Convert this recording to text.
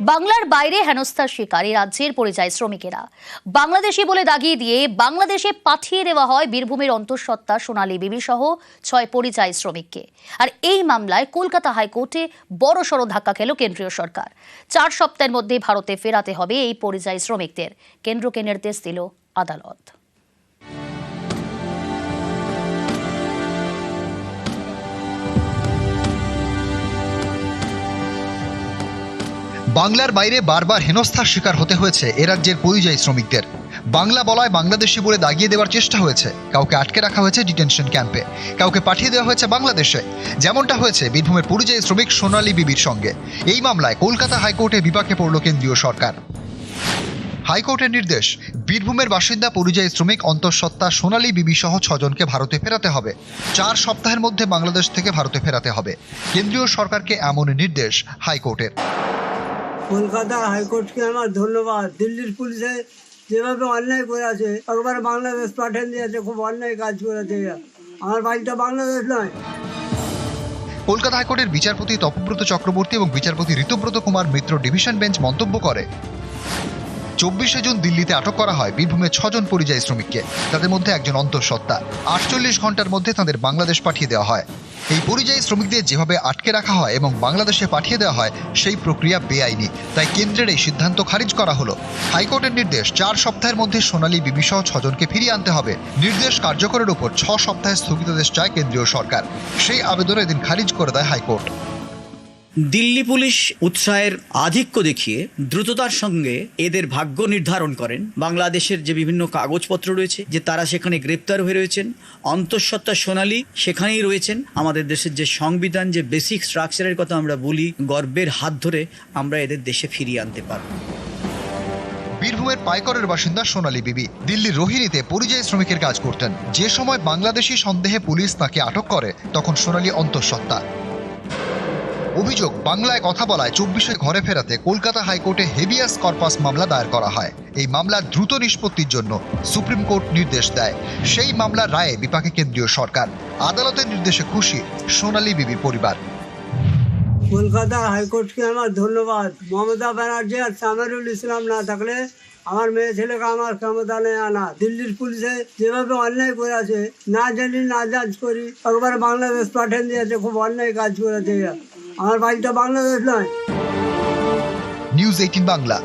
বাংলার বাইরে হেনস্থার শিকার এই রাজ্যের পরিযায়ী শ্রমিকেরা। বাংলাদেশি বলে দাগিয়ে দিয়ে বাংলাদেশে পাঠিয়ে দেওয়া হয় বীরভূমের অন্তঃসত্ত্বা সোনালী বিবি সহ ছয় পরিযায়ী শ্রমিককে। আর এই মামলায় কলকাতা হাইকোর্টে বড় সড় ধাক্কা খেল কেন্দ্রীয় সরকার। চার সপ্তাহের মধ্যে ভারতে ফেরাতে হবে এই পরিযায়ী শ্রমিকদের। কেন্দ্রকে নির্দেশ দিল আদালত। বাংলার বাইরে বারবার হেনস্থার শিকার হতে হয়েছে এ রাজ্যের পরিযায়ী শ্রমিকদের। বাংলা বলায় বাংলাদেশি বলে দাগিয়ে দেওয়ার চেষ্টা হয়েছে। কাউকে আটকে রাখা হয়েছে ডিটেনশন ক্যাম্পে। কাউকে পাঠিয়ে দেওয়া হয়েছে বাংলাদেশে। যেমনটা হয়েছে বীরভূমের পরিযায়ী শ্রমিক সোনালী বিবির সঙ্গে। এই মামলায় কলকাতা হাইকোর্টে বিপাকে পড়ল কেন্দ্রীয় সরকার। হাইকোর্টের নির্দেশ, বীরভূমের বাসিন্দা পরিযায়ী শ্রমিক অন্তঃসত্ত্বা সোনালী বিবি সহ ছজনকে ভারতে ফেরাতে হবে। চার সপ্তাহের মধ্যে বাংলাদেশ থেকে ভারতে ফেরাতে হবে। কেন্দ্রীয় সরকারকে এমন নির্দেশ হাইকোর্টের। কলকাতা হাইকোর্টকে আমার ধন্যবাদ। দিল্লির পুলিশে যেভাবে অন্যায় করে আছে একবার বাংলাদেশ পাঠিয়ে দিয়েছে, খুব অন্যায় কাজ করেছে। আমার বাড়িটা বাংলাদেশ নয়। কলকাতা হাইকোর্টের বিচারপতি তপব্রত চক্রবর্তী এবং বিচারপতি ঋতুব্রত কুমার মিত্র ডিভিশন বেঞ্চ মন্তব্য করে, চব্বিশে জুন দিল্লিতে আটক করা হয় বীরভূমের ছজন পরিযায়ী শ্রমিককে। তাদের মধ্যে একজন অন্তঃসত্ত্বা। আটচল্লিশ ঘণ্টার মধ্যে তাদের বাংলাদেশ পাঠিয়ে দেওয়া হয়। এই পরিযায়ী শ্রমিকদের যেভাবে আটকে রাখা হয় এবং বাংলাদেশে পাঠিয়ে দেওয়া হয়, সেই প্রক্রিয়া বেআইনি। তাই কেন্দ্রের এই সিদ্ধান্ত খারিজ করা হলো। হাইকোর্টের নির্দেশ, চার সপ্তাহের মধ্যে সোনালী বিবিসহ ছজনকে ফিরিয়ে আনতে হবে। নির্দেশ কার্যকরের উপর ছ সপ্তাহে স্থগিতাদেশ চায় কেন্দ্রীয় সরকার। সেই আবেদন এদিন খারিজ করে দেয় হাইকোর্ট। দিল্লি পুলিশ উৎসাহের আধিক্য দেখিয়ে দ্রুততার সঙ্গে এদের ভাগ্য নির্ধারণ করেন। বাংলাদেশের যে বিভিন্ন কাগজপত্র রয়েছে, যে তারা সেখানে গ্রেপ্তার হয়ে রয়েছেন, অন্তঃসত্ত্বা সোনালী সেখানেই রয়েছেন। আমাদের দেশের যে সংবিধান, যে বেসিক স্ট্রাকচারের কথা আমরা বলি, গর্বের হাত ধরে আমরা এদের দেশে ফিরিয়ে আনতে পারব। বীরভূমের পাইকরের বাসিন্দা সোনালী বিবি দিল্লির রোহিণীতে পরিযায়ী শ্রমিকের কাজ করতেন। যে সময় বাংলাদেশি সন্দেহে পুলিশ তাকে আটক করে, তখন সোনালী অন্তঃসত্ত্বা। অভিযোগ, বাংলায় কথা বলায় চব্বিশে ঘরে ফেরাতে কলকাতা হাইকোর্টে হেভিয়াস কর্পাস মামলা দায়ের করা হয়। এই মামলার দ্রুত নিষ্পত্তির জন্য সুপ্রিম কোর্ট নির্দেশ দেয়। সেই মামলার রায়ে বিপাকে কেন্দ্রীয় সরকার। আদালতের নির্দেশে খুশি সোনালী বিবির পরিবার। কলকাতা হাইকোর্টকে আমার ধন্যবাদ। মমতা ব্যানার্জি আর সামেরুল ইসলাম না থাকলে আমার মেয়ে ছেলেকে আমার ক্ষমতা নেই আনা দিল্লির পুলিশে যেভাবে অন্যায় করে আছে না জানি না জাজ করি, একবার বাংলাদেশ পাঠিয়ে দিয়েছে, খুব অন্যায় কাজ করেছে। আমার বাড়িটা বাংলাদেশ নয়। News eighteen Bangla